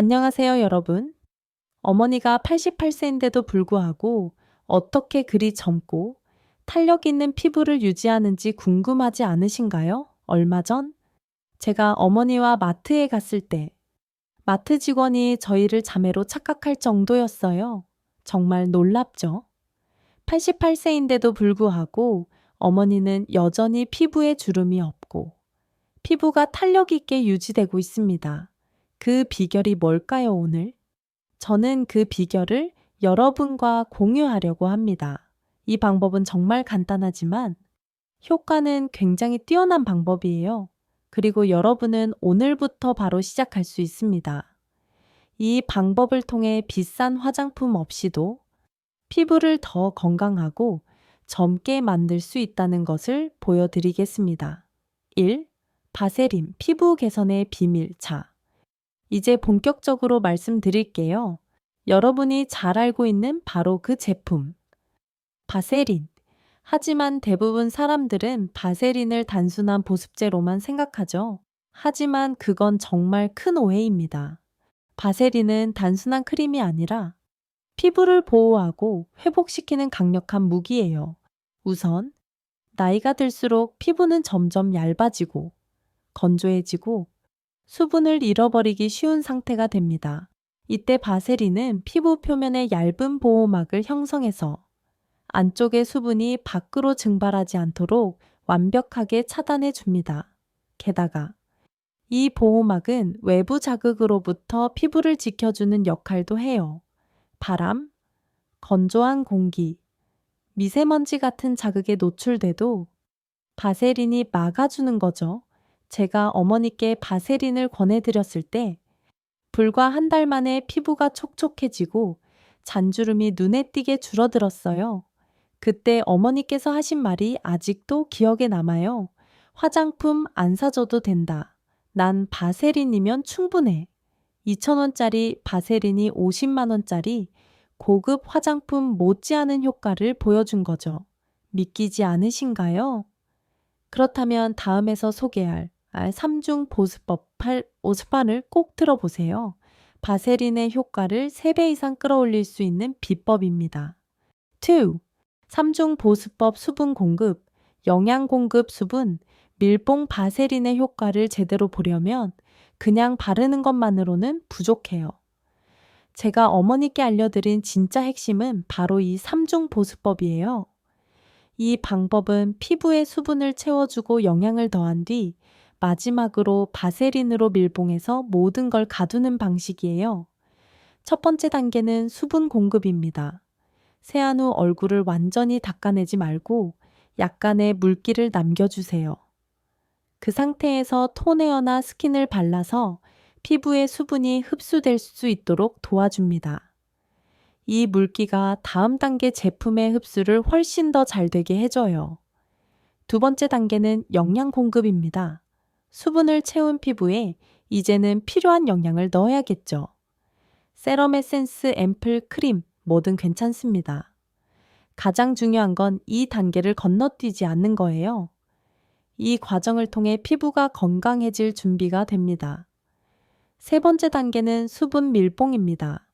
안녕하세요, 여러분. 어머니가 88세인데도 불구하고 어떻게 그리 젊고 탄력 있는 피부를 유지하는지 궁금하지 않으신가요? 얼마 전 제가 어머니와 마트에 갔을 때 마트 직원이 저희를 자매로 착각할 정도였어요. 정말 놀랍죠? 88세인데도 불구하고 어머니는 여전히 피부에 주름이 없고 피부가 탄력 있게 유지되고 있습니다. 그 비결이 뭘까요, 오늘? 저는 그 비결을 여러분과 공유하려고 합니다. 이 방법은 정말 간단하지만 효과는 굉장히 뛰어난 방법이에요. 그리고 여러분은 오늘부터 바로 시작할 수 있습니다. 이 방법을 통해 비싼 화장품 없이도 피부를 더 건강하고 젊게 만들 수 있다는 것을 보여드리겠습니다. 1. 바세린 피부 개선의 비밀 자. 이제 본격적으로 말씀드릴게요. 여러분이 잘 알고 있는 바로 그 제품. 바세린. 하지만 대부분 사람들은 바세린을 단순한 보습제로만 생각하죠. 하지만 그건 정말 큰 오해입니다. 바세린은 단순한 크림이 아니라 피부를 보호하고 회복시키는 강력한 무기예요. 우선, 나이가 들수록 피부는 점점 얇아지고 건조해지고 수분을 잃어버리기 쉬운 상태가 됩니다. 이때 바세린은 피부 표면에 얇은 보호막을 형성해서 안쪽의 수분이 밖으로 증발하지 않도록 완벽하게 차단해 줍니다. 게다가 이 보호막은 외부 자극으로부터 피부를 지켜주는 역할도 해요. 바람, 건조한 공기, 미세먼지 같은 자극에 노출돼도 바세린이 막아주는 거죠. 제가 어머니께 바세린을 권해드렸을 때 불과 한 달 만에 피부가 촉촉해지고 잔주름이 눈에 띄게 줄어들었어요. 그때 어머니께서 하신 말이 아직도 기억에 남아요. 화장품 안 사줘도 된다. 난 바세린이면 충분해. 2,000원짜리 바세린이 50만원짜리 고급 화장품 못지않은 효과를 보여준 거죠. 믿기지 않으신가요? 그렇다면 다음에서 소개할 3중 보습법 8, 50판을 꼭 들어보세요. 바세린의 효과를 3배 이상 끌어올릴 수 있는 비법입니다. 2. 3중 보습법 수분 공급, 영양 공급 수분, 밀봉 바세린의 효과를 제대로 보려면 그냥 바르는 것만으로는 부족해요. 제가 어머니께 알려드린 진짜 핵심은 바로 이 3중 보습법이에요. 이 방법은 피부에 수분을 채워주고 영양을 더한 뒤 마지막으로 바세린으로 밀봉해서 모든 걸 가두는 방식이에요. 첫 번째 단계는 수분 공급입니다. 세안 후 얼굴을 완전히 닦아내지 말고 약간의 물기를 남겨주세요. 그 상태에서 톤에어나 스킨을 발라서 피부의 수분이 흡수될 수 있도록 도와줍니다. 이 물기가 다음 단계 제품의 흡수를 훨씬 더 잘 되게 해줘요. 두 번째 단계는 영양 공급입니다. 수분을 채운 피부에 이제는 필요한 영양을 넣어야겠죠. 세럼 에센스, 앰플, 크림, 뭐든 괜찮습니다. 가장 중요한 건 이 단계를 건너뛰지 않는 거예요. 이 과정을 통해 피부가 건강해질 준비가 됩니다. 세 번째 단계는 수분 밀봉입니다.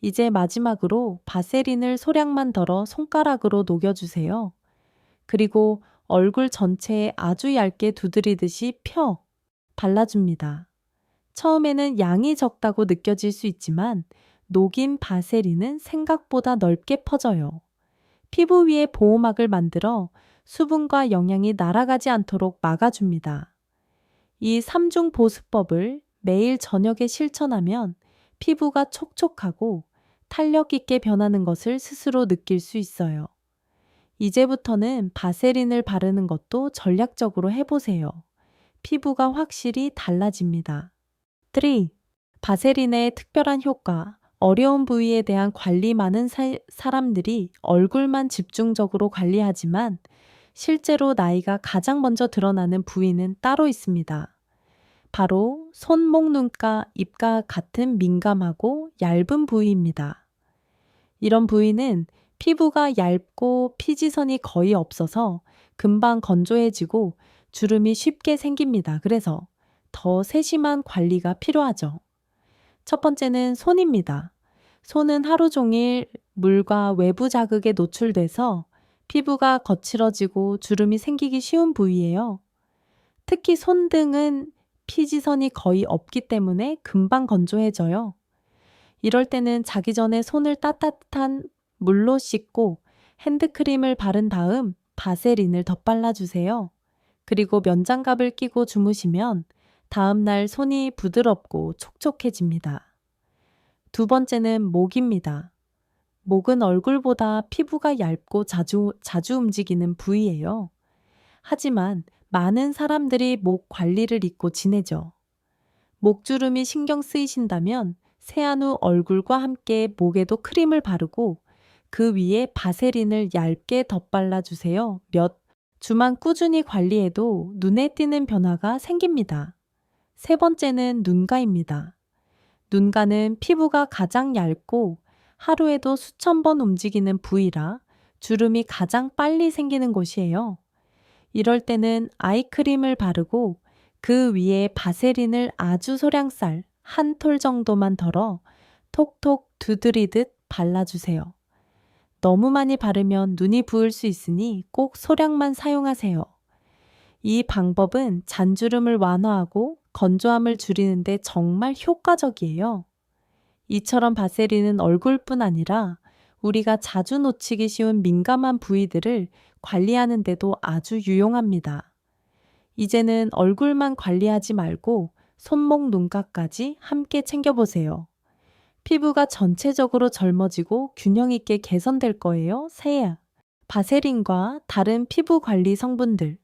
이제 마지막으로 바세린을 소량만 덜어 손가락으로 녹여주세요. 그리고 얼굴 전체에 아주 얇게 두드리듯이 펴 발라줍니다. 처음에는 양이 적다고 느껴질 수 있지만 녹인 바세린은 생각보다 넓게 퍼져요. 피부 위에 보호막을 만들어 수분과 영양이 날아가지 않도록 막아줍니다. 이 3중 보습법을 매일 저녁에 실천하면 피부가 촉촉하고 탄력 있게 변하는 것을 스스로 느낄 수 있어요. 이제부터는 바세린을 바르는 것도 전략적으로 해보세요. 피부가 확실히 달라집니다. 3. 바세린의 특별한 효과. 어려운 부위에 대한 관리 많은 사, 사람들이 얼굴만 집중적으로 관리하지만 실제로 나이가 가장 먼저 드러나는 부위는 따로 있습니다. 바로 손, 목, 눈가, 입과 같은 민감하고 얇은 부위입니다. 이런 부위는 피부가 얇고 피지선이 거의 없어서 금방 건조해지고 주름이 쉽게 생깁니다. 그래서 더 세심한 관리가 필요하죠. 첫 번째는 손입니다. 손은 하루 종일 물과 외부 자극에 노출돼서 피부가 거칠어지고 주름이 생기기 쉬운 부위예요. 특히 손등은 피지선이 거의 없기 때문에 금방 건조해져요. 이럴 때는 자기 전에 손을 따뜻한 물로 씻고 핸드크림을 바른 다음 바세린을 덧발라 주세요. 그리고 면장갑을 끼고 주무시면 다음날 손이 부드럽고 촉촉해집니다. 두 번째는 목입니다. 목은 얼굴보다 피부가 얇고 자주, 자주 움직이는 부위예요. 하지만 많은 사람들이 목 관리를 잊고 지내죠. 목주름이 신경 쓰이신다면 세안 후 얼굴과 함께 목에도 크림을 바르고 그 위에 바세린을 얇게 덧발라 주세요. 몇 주만 꾸준히 관리해도 눈에 띄는 변화가 생깁니다. 세 번째는 눈가입니다. 눈가는 피부가 가장 얇고 하루에도 수천 번 움직이는 부위라 주름이 가장 빨리 생기는 곳이에요. 이럴 때는 아이크림을 바르고 그 위에 바세린을 아주 소량쌀 한톨 정도만 덜어 톡톡 두드리듯 발라주세요. 너무 많이 바르면 눈이 부을 수 있으니 꼭 소량만 사용하세요. 이 방법은 잔주름을 완화하고 건조함을 줄이는데 정말 효과적이에요. 이처럼 바세린은 얼굴뿐 아니라 우리가 자주 놓치기 쉬운 민감한 부위들을 관리하는데도 아주 유용합니다. 이제는 얼굴만 관리하지 말고 손목 눈가까지 함께 챙겨보세요. 피부가 전체적으로 젊어지고 균형 있게 개선될 거예요. 새야. 바세린과 다른 피부 관리 성분들.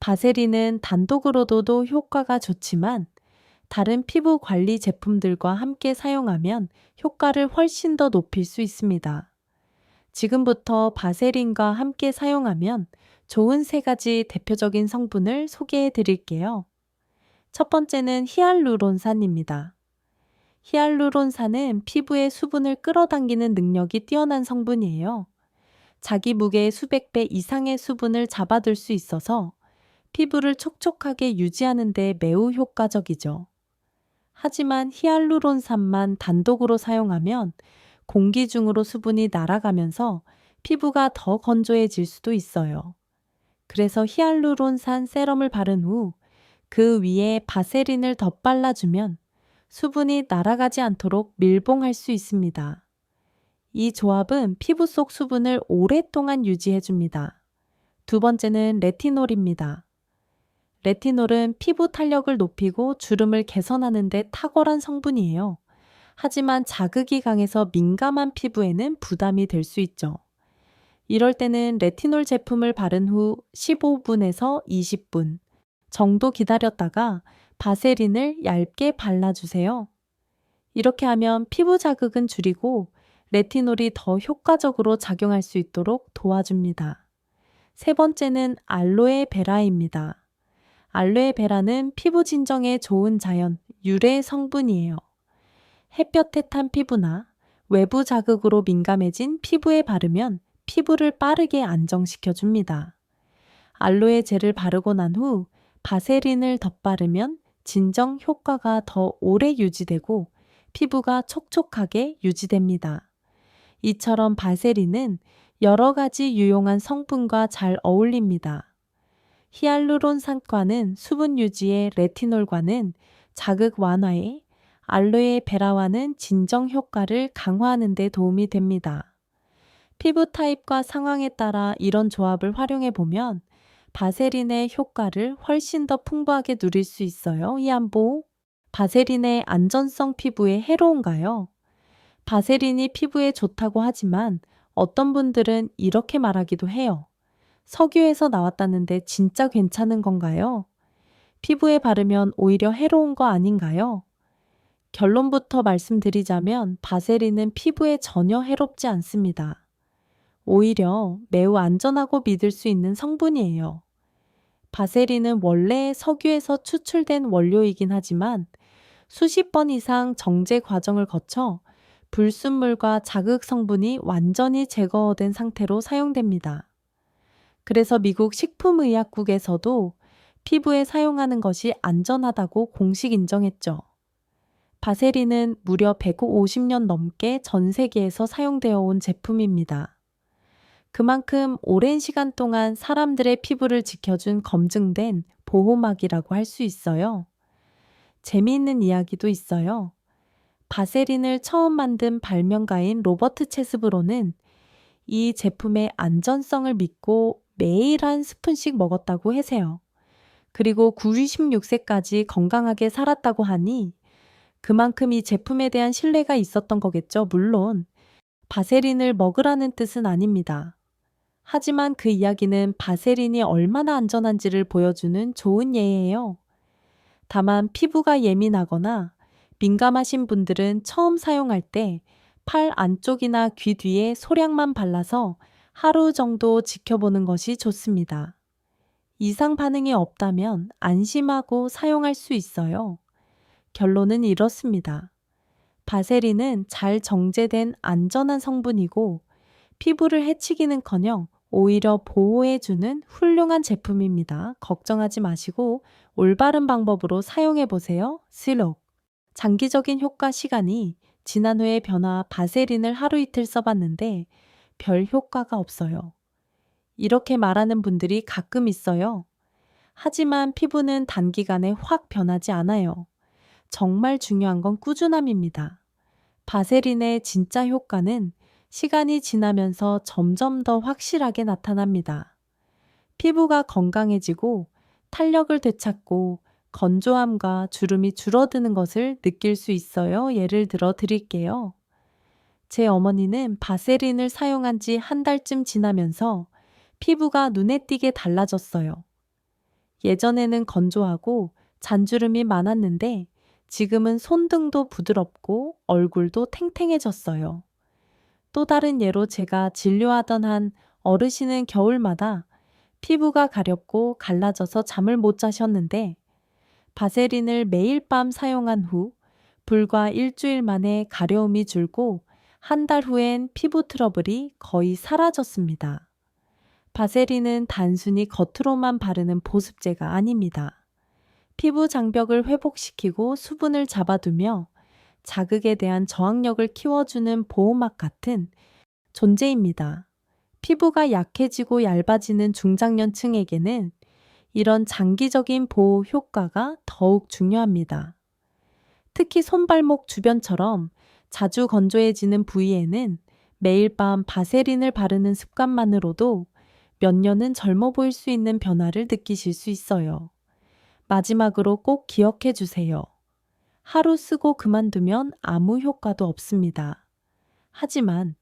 바세린은 단독으로도 효과가 좋지만 다른 피부 관리 제품들과 함께 사용하면 효과를 훨씬 더 높일 수 있습니다. 지금부터 바세린과 함께 사용하면 좋은 세 가지 대표적인 성분을 소개해 드릴게요. 첫 번째는 히알루론산입니다. 히알루론산은 피부의 수분을 끌어당기는 능력이 뛰어난 성분이에요. 자기 무게의 수백 배 이상의 수분을 잡아둘 수 있어서 피부를 촉촉하게 유지하는 데 매우 효과적이죠. 하지만 히알루론산만 단독으로 사용하면 공기 중으로 수분이 날아가면서 피부가 더 건조해질 수도 있어요. 그래서 히알루론산 세럼을 바른 후 그 위에 바세린을 덧발라주면 수분이 날아가지 않도록 밀봉할 수 있습니다. 이 조합은 피부 속 수분을 오랫동안 유지해줍니다. 두 번째는 레티놀입니다. 레티놀은 피부 탄력을 높이고 주름을 개선하는 데 탁월한 성분이에요. 하지만 자극이 강해서 민감한 피부에는 부담이 될 수 있죠. 이럴 때는 레티놀 제품을 바른 후 15분에서 20분 정도 기다렸다가 바세린을 얇게 발라주세요. 이렇게 하면 피부 자극은 줄이고 레티놀이 더 효과적으로 작용할 수 있도록 도와줍니다. 세 번째는 알로에 베라입니다. 알로에 베라는 피부 진정에 좋은 자연, 유래 성분이에요. 햇볕에 탄 피부나 외부 자극으로 민감해진 피부에 바르면 피부를 빠르게 안정시켜 줍니다. 알로에 젤을 바르고 난 후 바세린을 덧바르면 진정 효과가 더 오래 유지되고 피부가 촉촉하게 유지됩니다. 이처럼 바세린은 여러 가지 유용한 성분과 잘 어울립니다. 히알루론산과는 수분 유지에 레티놀과는 자극 완화에 알로에 베라와는 진정 효과를 강화하는 데 도움이 됩니다. 피부 타입과 상황에 따라 이런 조합을 활용해 보면 바세린의 효과를 훨씬 더 풍부하게 누릴 수 있어요. 이안보 바세린의 안전성 피부에 해로운가요? 바세린이 피부에 좋다고 하지만 어떤 분들은 이렇게 말하기도 해요. 석유에서 나왔다는데 진짜 괜찮은 건가요? 피부에 바르면 오히려 해로운 거 아닌가요? 결론부터 말씀드리자면 바세린은 피부에 전혀 해롭지 않습니다. 오히려 매우 안전하고 믿을 수 있는 성분이에요. 바세린은 원래 석유에서 추출된 원료이긴 하지만 수십 번 이상 정제 과정을 거쳐 불순물과 자극 성분이 완전히 제거된 상태로 사용됩니다. 그래서 미국 식품의약국에서도 피부에 사용하는 것이 안전하다고 공식 인정했죠. 바세린은 무려 150년 넘게 전 세계에서 사용되어 온 제품입니다. 그만큼 오랜 시간 동안 사람들의 피부를 지켜준 검증된 보호막이라고 할 수 있어요. 재미있는 이야기도 있어요. 바세린을 처음 만든 발명가인 로버트 체스브로는 이 제품의 안전성을 믿고 매일 한 스푼씩 먹었다고 해세요. 그리고 96세까지 건강하게 살았다고 하니 그만큼 이 제품에 대한 신뢰가 있었던 거겠죠. 물론 바세린을 먹으라는 뜻은 아닙니다. 하지만 그 이야기는 바세린이 얼마나 안전한지를 보여주는 좋은 예예요. 다만 피부가 예민하거나 민감하신 분들은 처음 사용할 때 팔 안쪽이나 귀 뒤에 소량만 발라서 하루 정도 지켜보는 것이 좋습니다. 이상 반응이 없다면 안심하고 사용할 수 있어요. 결론은 이렇습니다. 바세린은 잘 정제된 안전한 성분이고 피부를 해치기는 커녕 오히려 보호해주는 훌륭한 제품입니다. 걱정하지 마시고 올바른 방법으로 사용해 보세요. 슬록. 장기적인 효과 시간이 지난 후의 변화 바세린을 하루 이틀 써봤는데 별 효과가 없어요. 이렇게 말하는 분들이 가끔 있어요. 하지만 피부는 단기간에 확 변하지 않아요. 정말 중요한 건 꾸준함입니다. 바세린의 진짜 효과는 시간이 지나면서 점점 더 확실하게 나타납니다. 피부가 건강해지고 탄력을 되찾고 건조함과 주름이 줄어드는 것을 느낄 수 있어요. 예를 들어 드릴게요. 제 어머니는 바세린을 사용한 지 한 달쯤 지나면서 피부가 눈에 띄게 달라졌어요. 예전에는 건조하고 잔주름이 많았는데 지금은 손등도 부드럽고 얼굴도 탱탱해졌어요. 또 다른 예로 제가 진료하던 한 어르신은 겨울마다 피부가 가렵고 갈라져서 잠을 못 자셨는데 바세린을 매일 밤 사용한 후 불과 일주일 만에 가려움이 줄고 한 달 후엔 피부 트러블이 거의 사라졌습니다. 바세린은 단순히 겉으로만 바르는 보습제가 아닙니다. 피부 장벽을 회복시키고 수분을 잡아두며 자극에 대한 저항력을 키워주는 보호막 같은 존재입니다. 피부가 약해지고 얇아지는 중장년층에게는 이런 장기적인 보호 효과가 더욱 중요합니다. 특히 손발목 주변처럼 자주 건조해지는 부위에는 매일 밤 바세린을 바르는 습관만으로도 몇 년은 젊어 보일 수 있는 변화를 느끼실 수 있어요. 마지막으로 꼭 기억해 주세요. 하루 쓰고 그만두면 아무 효과도 없습니다. 하지만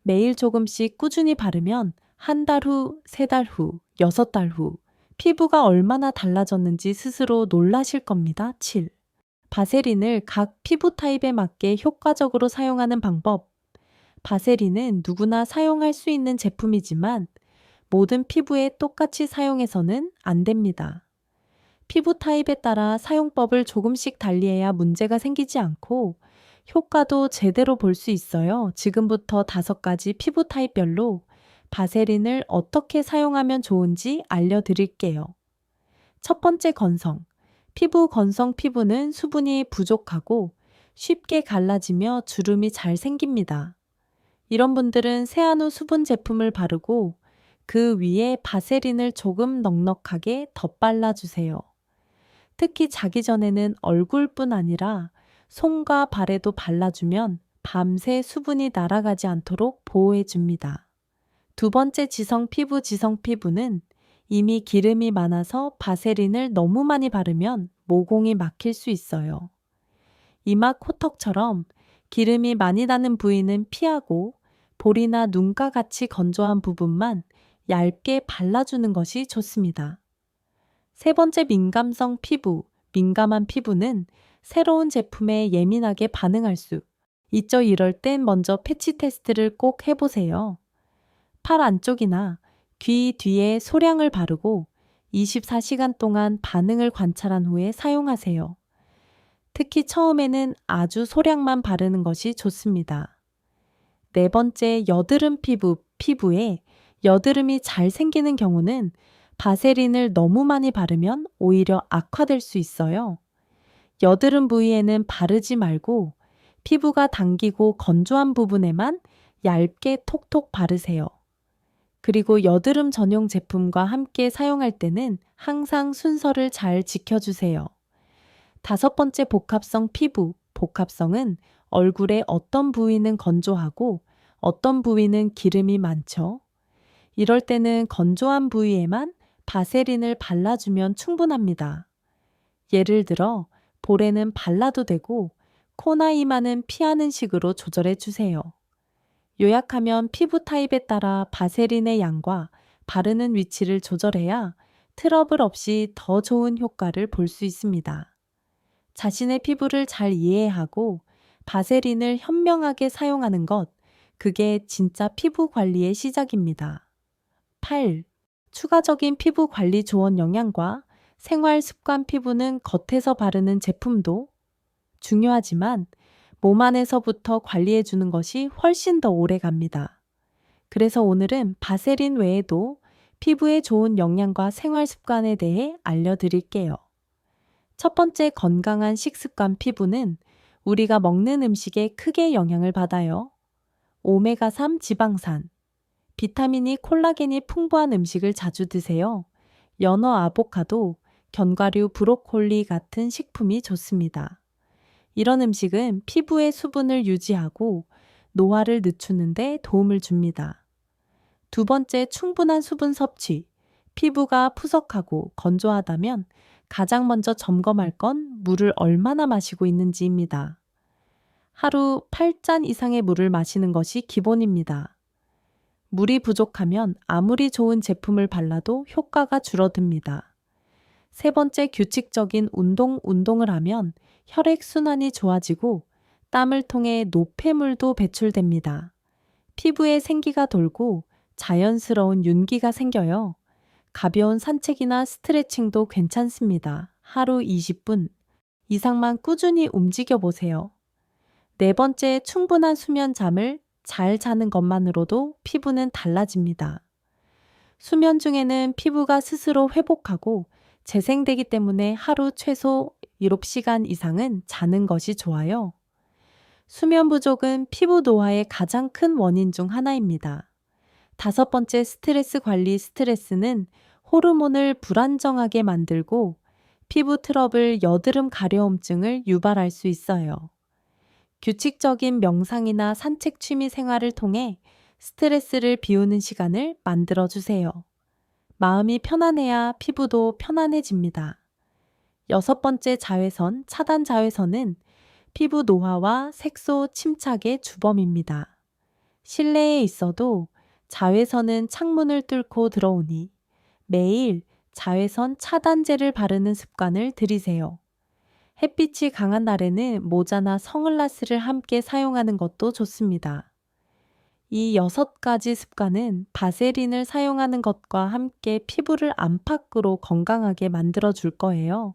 매일 조금씩 꾸준히 바르면 한 달 후, 세 달 후, 여섯 달 후, 피부가 얼마나 달라졌는지 스스로 놀라실 겁니다. 7. 바세린을 각 피부 타입에 맞게 효과적으로 사용하는 방법. 바세린은 누구나 사용할 수 있는 제품이지만 모든 피부에 똑같이 사용해서는 안 됩니다. 피부 타입에 따라 사용법을 조금씩 달리해야 문제가 생기지 않고 효과도 제대로 볼 수 있어요. 지금부터 다섯 가지 피부 타입별로 바세린을 어떻게 사용하면 좋은지 알려드릴게요. 첫 번째 건성. 피부 건성 피부는 수분이 부족하고 쉽게 갈라지며 주름이 잘 생깁니다. 이런 분들은 세안 후 수분 제품을 바르고 그 위에 바세린을 조금 넉넉하게 덧발라주세요. 특히 자기 전에는 얼굴뿐 아니라 손과 발에도 발라주면 밤새 수분이 날아가지 않도록 보호해줍니다. 두 번째 지성 피부 지성 피부는 이미 기름이 많아서 바세린을 너무 많이 바르면 모공이 막힐 수 있어요. 이마 코턱처럼 기름이 많이 나는 부위는 피하고 볼이나 눈과 같이 건조한 부분만 얇게 발라주는 것이 좋습니다. 세 번째 민감성 피부, 민감한 피부는 새로운 제품에 예민하게 반응할 수 있죠. 이럴 땐 먼저 패치 테스트를 꼭 해보세요. 팔 안쪽이나 귀 뒤에 소량을 바르고 24시간 동안 반응을 관찰한 후에 사용하세요. 특히 처음에는 아주 소량만 바르는 것이 좋습니다. 네 번째, 여드름 피부, 피부에 여드름이 잘 생기는 경우는 바세린을 너무 많이 바르면 오히려 악화될 수 있어요. 여드름 부위에는 바르지 말고 피부가 당기고 건조한 부분에만 얇게 톡톡 바르세요. 그리고 여드름 전용 제품과 함께 사용할 때는 항상 순서를 잘 지켜주세요. 다섯 번째 복합성 피부, 복합성은 얼굴의 어떤 부위는 건조하고 어떤 부위는 기름이 많죠. 이럴 때는 건조한 부위에만 바세린을 발라주면 충분합니다. 예를 들어 볼에는 발라도 되고 코나 이마는 피하는 식으로 조절해 주세요. 요약하면 피부 타입에 따라 바세린의 양과 바르는 위치를 조절해야 트러블 없이 더 좋은 효과를 볼 수 있습니다. 자신의 피부를 잘 이해하고 바세린을 현명하게 사용하는 것, 그게 진짜 피부 관리의 시작입니다. 8. 추가적인 피부 관리 조언 영양과 생활 습관 피부는 겉에서 바르는 제품도 중요하지만 몸 안에서부터 관리해 주는 것이 훨씬 더 오래 갑니다. 그래서 오늘은 바세린 외에도 피부에 좋은 영양과 생활 습관에 대해 알려드릴게요. 첫 번째 건강한 식습관 피부는 우리가 먹는 음식에 크게 영향을 받아요. 오메가3 지방산, 비타민이 콜라겐이 풍부한 음식을 자주 드세요. 연어, 아보카도, 견과류, 브로콜리 같은 식품이 좋습니다. 이런 음식은 피부의 수분을 유지하고 노화를 늦추는데 도움을 줍니다. 두 번째, 충분한 수분 섭취. 피부가 푸석하고 건조하다면 가장 먼저 점검할 건 물을 얼마나 마시고 있는지입니다. 하루 8잔 이상의 물을 마시는 것이 기본입니다. 물이 부족하면 아무리 좋은 제품을 발라도 효과가 줄어듭니다. 세 번째 규칙적인 운동, 운동을 하면 혈액순환이 좋아지고 땀을 통해 노폐물도 배출됩니다. 피부에 생기가 돌고 자연스러운 윤기가 생겨요. 가벼운 산책이나 스트레칭도 괜찮습니다. 하루 20분 이상만 꾸준히 움직여 보세요. 네 번째, 충분한 수면 잠을 잘 자는 것만으로도 피부는 달라집니다. 수면 중에는 피부가 스스로 회복하고 재생되기 때문에 하루 최소 7시간 이상은 자는 것이 좋아요. 수면 부족은 피부 노화의 가장 큰 원인 중 하나입니다. 다섯 번째 스트레스 관리 스트레스는 호르몬을 불안정하게 만들고 피부 트러블 여드름 가려움증을 유발할 수 있어요. 규칙적인 명상이나 산책 취미 생활을 통해 스트레스를 비우는 시간을 만들어 주세요. 마음이 편안해야 피부도 편안해집니다. 여섯 번째 자외선, 차단 자외선은 피부 노화와 색소 침착의 주범입니다. 실내에 있어도 자외선은 창문을 뚫고 들어오니 매일 자외선 차단제를 바르는 습관을 들이세요. 햇빛이 강한 날에는 모자나 선글라스를 함께 사용하는 것도 좋습니다. 이 여섯 가지 습관은 바세린을 사용하는 것과 함께 피부를 안팎으로 건강하게 만들어 줄 거예요.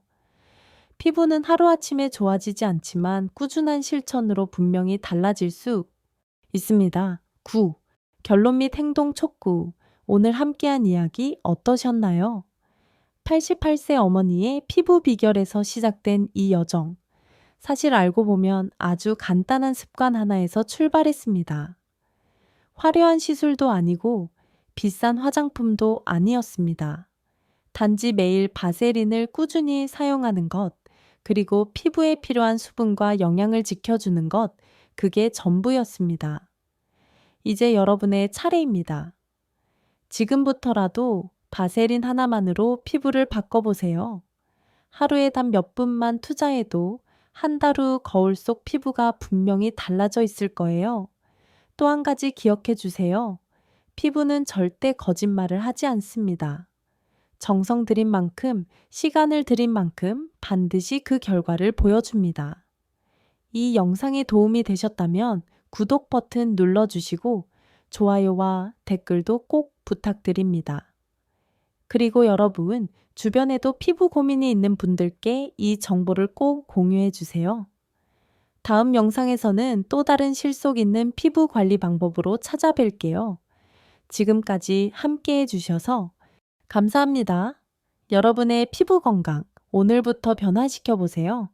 피부는 하루아침에 좋아지지 않지만 꾸준한 실천으로 분명히 달라질 수 있습니다. 9. 결론 및 행동 촉구. 오늘 함께한 이야기 어떠셨나요? 88세 어머니의 피부 비결에서 시작된 이 여정. 사실 알고 보면 아주 간단한 습관 하나에서 출발했습니다. 화려한 시술도 아니고 비싼 화장품도 아니었습니다. 단지 매일 바세린을 꾸준히 사용하는 것, 그리고 피부에 필요한 수분과 영양을 지켜주는 것, 그게 전부였습니다. 이제 여러분의 차례입니다. 지금부터라도 바세린 하나만으로 피부를 바꿔보세요. 하루에 단 몇 분만 투자해도 한 달 후 거울 속 피부가 분명히 달라져 있을 거예요. 또 한 가지 기억해 주세요. 피부는 절대 거짓말을 하지 않습니다. 정성 들인 만큼, 시간을 들인 만큼 반드시 그 결과를 보여줍니다. 이 영상이 도움이 되셨다면 구독 버튼 눌러주시고 좋아요와 댓글도 꼭 부탁드립니다. 그리고 여러분, 주변에도 피부 고민이 있는 분들께 이 정보를 꼭 공유해 주세요. 다음 영상에서는 또 다른 실속 있는 피부 관리 방법으로 찾아뵐게요. 지금까지 함께 해주셔서 감사합니다. 여러분의 피부 건강 오늘부터 변화시켜 보세요.